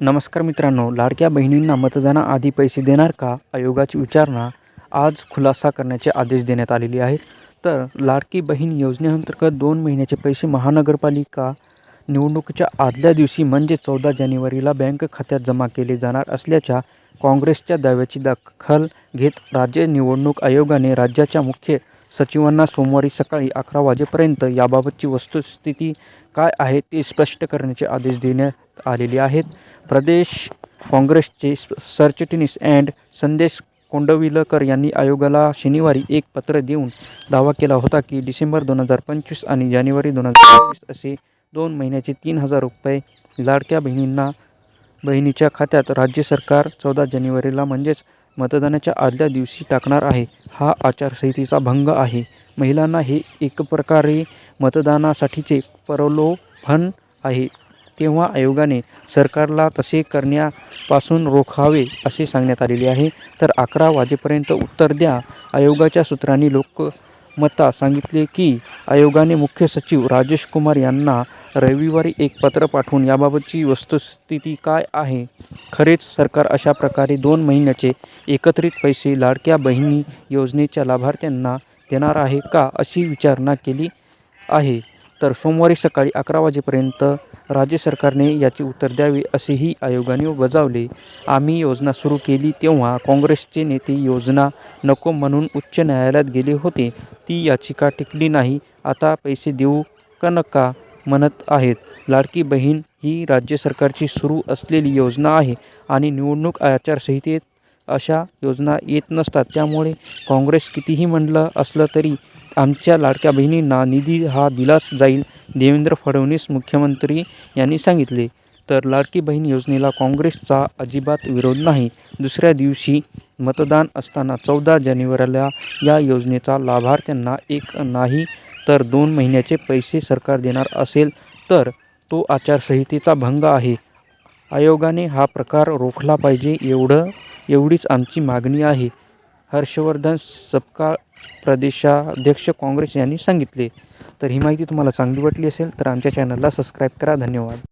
नमस्कार मित्रांनो लाडक्या बहिणींना मतदानाआधी पैसे देणार का? आयोगाची विचारणा आज खुलासा करण्याचे आदेश देण्यात आलेले आहेत. तर लाडकी बहीण योजनेअंतर्गत दोन महिन्याचे पैसे महानगरपालिका निवडणुकीच्या आदल्या दिवशी म्हणजे चौदा जानेवारीला बँक खात्यात जमा केले जाणार असल्याच्या काँग्रेसच्या दाव्याची दखल घेत राज्य निवडणूक आयोगाने राज्याच्या मुख्य सचिवांना सोमवारी सकाळी अकरा वाजेपर्यंत याबाबतची वस्तुस्थिती काय आहे ते स्पष्ट करण्याचे आदेश देण्यात आलेले आहेत. प्रदेश काँग्रेसचे सरचिटणीस अँड संदेश कोंडविलकर यांनी आयोगाला शनिवारी एक पत्र देऊन दावा केला होता की डिसेंबर दोन हजार पंचवीस आणि जानेवारी दोन हजार बावीस असे दोन महिन्याचे तीन हजार रुपये लाडक्या बहिणींना बहिणीच्या खात्यात राज्य सरकार चौदा जानेवारीला म्हणजेच मतदानाच्या आदल्या दिवशी टाकणार आहे. हा आचारसंहितेचा भंग आहे. महिलांना हे एक प्रकारे मतदानासाठीचे प्रलोभन आहे. तेव्हा आयोगाने सरकारला तसे करण्यापासून रोखावे असे सांगण्यात आलेले आहे. तर अकरा वाजेपर्यंत उत्तर द्या. आयोगाच्या सूत्रांनी लोक मता सांगितले की आयोगाने मुख्य सचिव राजेश कुमार यांना रविवारी एक पत्र पाठवून याबाबतची वस्तुस्थिती काय आहे? खरेच सरकार अशा प्रकारे दोन महिन्याचे एकत्रित पैसे लाडक्या बहिणी योजनेच्या लाभार्थ्यांना देणार आहे का अशी विचारणा केली आहे. तर सोमवारी सकाळी अकरा वाजेपर्यंत राज्य सरकारने याचे उत्तर द्यावे असेही आयोगाने बजावले. आम्ही योजना सुरू केली तेव्हा काँग्रेसचे नेते योजना नको म्हणून उच्च न्यायालयात गेले होते. ती याचिका टिकली नाही. आता पैसे देऊ का नका म्हणत आहेत. लाडकी बहीण ही राज्य सरकारची सुरू असलेली योजना आहे आणि निवडणूक आचारसंहितेत अशा योजना येत नसतात. त्यामुळे काँग्रेस कितीही म्हणलं असलं तरी आमच्या लाडक्या बहिणींना निधी हा दिलाच जाईल देवेंद्र फडणवीस मुख्यमंत्री यांनी सांगितले. तर लाडकी बहीण योजनेला काँग्रेसचा अजिबात विरोध नाही. दुसऱ्या दिवशी मतदान असताना चौदा जानेवारीला या योजनेचा लाभार्थ्यांना एक नाही तर दोन महिन्याचे पैसे सरकार देणार असेल तर तो आचारसंहितेचा भंग आहे. आयोगाने हा प्रकार रोखला पाहिजे एवढं एवढीच आमची मागणी आहे हर्षवर्धन सपकाळ प्रदेशाध्यक्ष काँग्रेस यांनी सांगितले. तर ही माहिती तुम्हाला चांगली वाटली असेल तर आमच्या चॅनलला सबस्क्राईब करा. धन्यवाद.